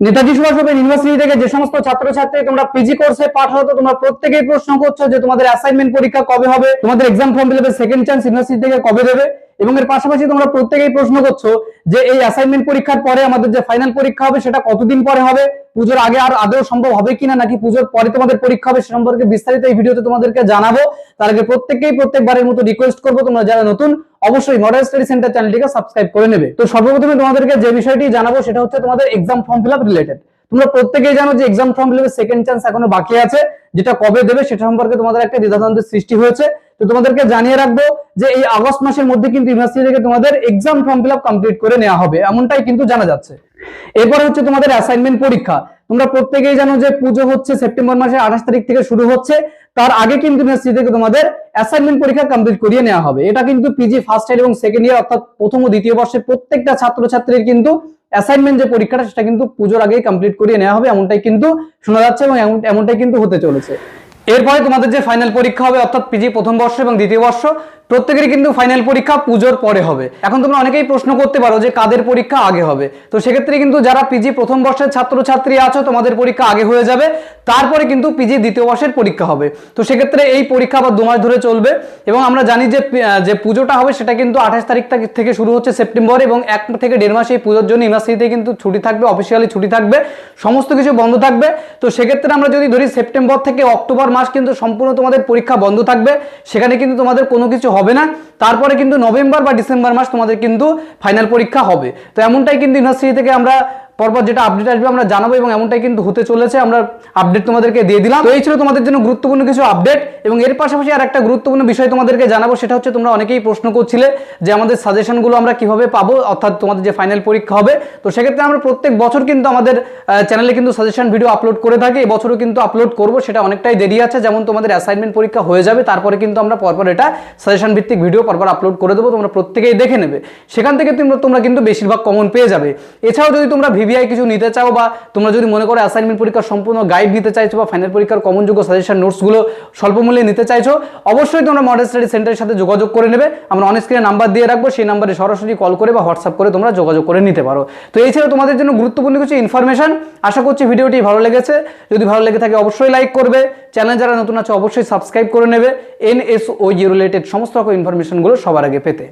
Netaji Subhash Chandra university থেকে যে সমস্ত ছাত্রছাত্রী তোমরা পিজি কোর্সে পাঠাও তো তোমরা প্রত্যেকেই প্রশ্ন করছ যে তোমাদের অ্যাসাইনমেন্ট পরীক্ষা কবে হবে, তোমাদের exam form fill second chance university থেকে কবে দেবে এবং এর পাশাপাশি তোমরা প্রত্যেকেই প্রশ্ন করছ যে এই অ্যাসাইনমেন্ট পরীক্ষার পরে আমাদের যে ফাইনাল পরীক্ষা হবে সেটা কতদিন পরে হবে পুজোর আগে আর আদৌ সম্ভব হবে কিনা, নাকি পুজোর পরে তোমাদের পরীক্ষা হবে সে সম্পর্কে বিস্তারিত এই ভিডিওতে তোমাদেরকে জানাব। তার আগে প্রত্যেককেই প্রত্যেকবারের মতো রিকোয়েস্ট করব, তোমরা যারা নতুন, অবশ্যই মডেল স্টাডি সেন্টার চ্যানেলটিকে সাবস্ক্রাইব করে নেবে। তো সর্বপ্রথমে তোমাদেরকে যে বিষয়টি জানাব, সেটা হচ্ছে তোমাদের exam form fill up related তোমরা প্রত্যেকেই জানো যে exam form fill second chance এখনও বাকি আছে, যেটা কবে দেবে সেটা সম্পর্কে তোমাদের একটা দ্বিধাদ্বন্দ্বের সৃষ্টি হয়েছে। তো তোমাদেরকে জানিয়ে রাখব যে এই আগস্ট মাসের মধ্যে কিন্তু ইউনিভার্সিটি থেকে তোমাদের এক্সাম ফর্ম ফিল কমপ্লিট করে নেওয়া হবে, এমনটাই কিন্তু জানা যাচ্ছে। এরপরে হচ্ছে তোমাদের অ্যাসাইনমেন্ট পরীক্ষা। তোমরা প্রত্যেকেই জানো যে পুজো হচ্ছে সেপ্টেম্বর মাসের আঠাশ তারিখ থেকে শুরু হচ্ছে। তার আগে কিন্তু ইউনিভার্সিটি থেকে তোমাদের অ্যাসাইনমেন্ট পরীক্ষা কমপ্লিট করিয়ে নেওয়া হবে। এটা কিন্তু পিজি ফার্স্ট ইয়ার এবং সেকেন্ড ইয়ার অর্থাৎ প্রথম ও দ্বিতীয় বর্ষের প্রত্যেকটা ছাত্রছাত্রীর কিন্তু অ্যাসাইনমেন্ট যে পরীক্ষাটা, সেটা কিন্তু পুজোর আগেই কমপ্লিট করিয়ে নেওয়া হবে। এমনটাই কিন্তু শোনা যাচ্ছে এবং এমনটাই কিন্তু হতে চলেছে। এরপরে তোমাদের যে ফাইনাল পরীক্ষা হবে অর্থাৎ পিজি প্রথম বর্ষ এবং দ্বিতীয় বর্ষ প্রত্যেকেরই কিন্তু ফাইনাল পরীক্ষা পুজোর পরে হবে। এখন তোমরা অনেকেই প্রশ্ন করতে পারো যে কাদের পরীক্ষা আগে হবে। তো সেক্ষেত্রে কিন্তু যারা পিজি প্রথম বর্ষের ছাত্রছাত্রী আছো, তোমাদের পরীক্ষা আগে হয়ে যাবে। তারপরে কিন্তু পিজি দ্বিতীয় বর্ষের পরীক্ষা হবে। তো সেক্ষেত্রে এই পরীক্ষা আবার দু মাস ধরে চলবে এবং আমরা জানি যে যে পুজোটা হবে সেটা কিন্তু আঠাশ তারিখ থেকে শুরু হচ্ছে সেপ্টেম্বর এবং এক থেকে দেড় মাস এই পুজোর জন্য ইউনিভার্সিটিতে কিন্তু ছুটি থাকবে অফিসিয়ালি ছুটি থাকবে, সমস্ত কিছু বন্ধ থাকবে। তো সেক্ষেত্রে আমরা যদি ধরি সেপ্টেম্বর থেকে অক্টোবর মাস কিন্তু সম্পূর্ণ তোমাদের পরীক্ষা বন্ধ থাকবে, সেখানে কিন্তু তোমাদের কোনো কিছু হবে না। তারপরে কিন্তু নভেম্বর বা ডিসেম্বর মাস তোমাদের কিন্তু ফাইনাল পরীক্ষা হবে। তো এমনটাই কিন্তু ইউনিভার্সিটি থেকে আমরা পরপর যেটা আপডেট আসবে আমরা জানাব এবং এমনটাই কিন্তু হতে চলেছে। আমরা আপডেট তোমাদেরকে দিয়ে দিলাম। তো এই ছিল তোমাদের জন্য গুরুত্বপূর্ণ কিছু আপডেট এবং এর পাশাপাশি আর একটা গুরুত্বপূর্ণ বিষয় তোমাদেরকে জানাব, সেটা হচ্ছে তোমরা অনেকেই প্রশ্ন করছিলে যে আমাদের সাজেশনগুলো আমরা কীভাবে পাবো, অর্থাৎ তোমাদের যে ফাইনাল পরীক্ষা হবে। তো সেক্ষেত্রে আমরা প্রত্যেক বছর কিন্তু আমাদের চ্যানেলে কিন্তু সাজেশন ভিডিও আপলোড করে থাকি। এবছরও কিন্তু আপলোড করব, সেটা অনেকটাই দেরি আছে। যেমন তোমাদের অ্যাসাইনমেন্ট পরীক্ষা হয়ে যাবে, তারপরে কিন্তু আমরা পরপর এটা সাজেশন ভিত্তিক ভিডিও পরপর আপলোড করে দেবো। তোমরা প্রত্যেকেই দেখে নেবে। সেখান থেকে তোমরা তোমরা কিন্তু বেশিরভাগ কমন পেয়ে যাবে। এছাড়াও যদি তোমরা ভিভিআই কিছু নিতে চাও বা তোমরা যদি মনে করো অ্যাসাইনমেন্ট পরীক্ষার সম্পূর্ণ গাইড নিতে চাইছো বা ফাইনাল পরীক্ষার কমন যোগ্য সাজেশন নোটসগুলো স্বল্প মূল্যে নিতে চাইছো, অবশ্যই তোমরা মডেল স্টাডি সেন্টারের সাথে যোগাযোগ করে নেবে। আমরা অন স্ক্রিনে নাম্বার দিয়ে রাখব, সেই নাম্বারে সরাসরি কল করে বা হোয়াটসঅ্যাপ করে তোমরা যোগাযোগ করে নিতে পারো। তো এই ছিল তোমাদের জন্য গুরুত্বপূর্ণ কিছু ইনফরমেশন আশা করছি ভিডিওটি ভালো লেগেছে। যদি ভালো লেগে থাকে অবশ্যই লাইক করবে। চ্যানেল যারা নতুন আছে অবশ্যই সাবস্ক্রাইব করে নেবে। এনএসও রিলেটেড সমস্ত রকম ইনফরমেশনগুলো সবার আগে পেতে।